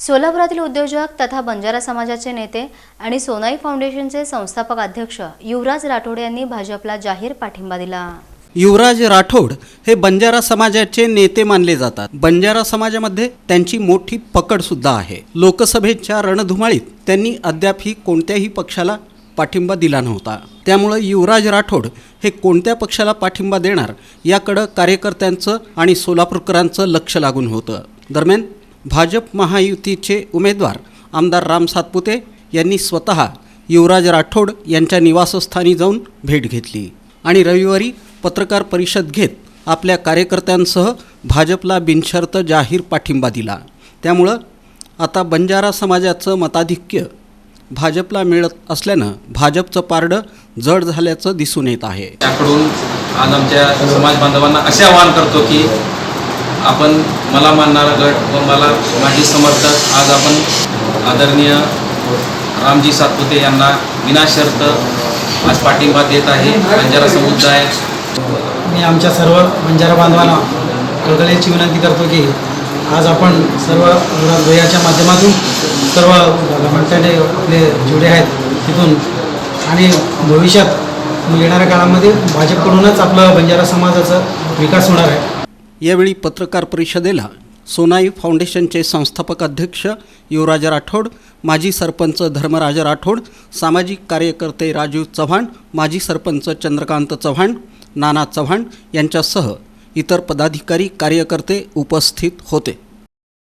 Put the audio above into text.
सोलापुरातील उद्योजक तथा बंजारा समाजाचे नेते आणि सोनाई फाउंडेशनचे संस्थापक अध्यक्ष युवराज राठोड यांनी भाजपला जाहीर पाठिंबा दिला. युवराज राठोड हे बंजारा समाजाचे नेते मानले जातात. बंजारा समाजामध्ये त्यांची मोठी पकड सुद्धा आहे. लोकसभेच्या रणधुमाळीत त्यांनी अद्यापही कोणत्याही पक्षाला पाठिंबा दिला नव्हता. त्यामुळं युवराज राठोड हे कोणत्या पक्षाला पाठिंबा देणार याकडं कार्यकर्त्यांचं आणि सोलापूरकरांचं लक्ष लागून होतं. दरम्यान भाजप महायुतीचे उमेदवार आमदार राम सातपुते यांनी स्वतः युवराज राठोड यांच्या निवासस्थानी जाऊन भेट घेतली. आणि रविवारी पत्रकार परिषद घेत आपल्या कार्यकर्त्यांसह भाजपला बिनशर्त जाहीर पाठिंबा दिला. त्यामुळं आता बंजारा समाजाचं मताधिक्य भाजपला मिळत असल्यानं भाजपचं पारडं जड झाल्याचं दिसून येत आहे. त्याकडून आज आमच्या समाज बांधवांना असे आवाहन करतो की आपण मला मानणारा गट व मला माझे समर्थक आज आपण आदरणीय रामजी सातपुते यांना विनाशर्त आज पाठिंबा देत आहे. बंजारा समुदाय मी आमच्या सर्व बंजारा बांधवांना कळकळीची विनंती करतो की आज आपण सर्व भैयाच्या माध्यमातून सर्व म्हणताने आपले जेवढे आहेत तिथून आणि भविष्यात येणाऱ्या काळामध्ये भाजपकडूनच आपलं बंजारा समाजाचा विकास होणार आहे. यावेळी पत्रकार परिषदेला सोनाई फाउंडेशनचे संस्थापक अध्यक्ष युवराज राठोड माजी सरपंच धर्मराज राठोड सामाजिक कार्यकर्ते राजीव चव्हाण माजी सरपंच चंद्रकांत चव्हाण नाना चव्हाण यांच्यासह इतर पदाधिकारी कार्यकर्ते उपस्थित होते.